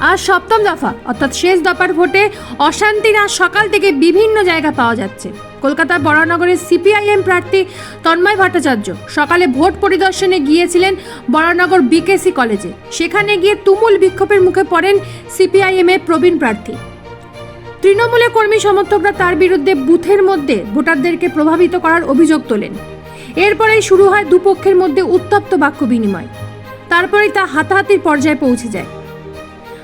আজ সপ্তম দফা, অর্থাৎ শেষ দফার ভোটে অশান্তির আজ সকাল থেকে বিভিন্ন জায়গা পাওয়া যাচ্ছে। কলকাতার বরানগরের সিপিআইএম প্রার্থী তন্ময় ভট্টাচার্য সকালে ভোট পরিদর্শনে গিয়েছিলেন বরানগর বিকেসি কলেজে। সেখানে গিয়ে তুমুল বিক্ষোভের মুখে পড়েন সিপিআইএম এর প্রবীণ প্রার্থী। তৃণমূলের কর্মী সমর্থকরা তার বিরুদ্ধে বুথের মধ্যে ভোটারদেরকে প্রভাবিত করার অভিযোগ তোলেন। এরপরেই শুরু হয় দুপক্ষের মধ্যে উত্তপ্ত বাক্য বিনিময়। তারপরেই তা হাতাহাতির পর্যায়ে পৌঁছে যায়।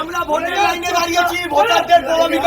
আমরা ভোটের লাইনে দাঁড়িয়েছি ভোটারদের প্রভাবিত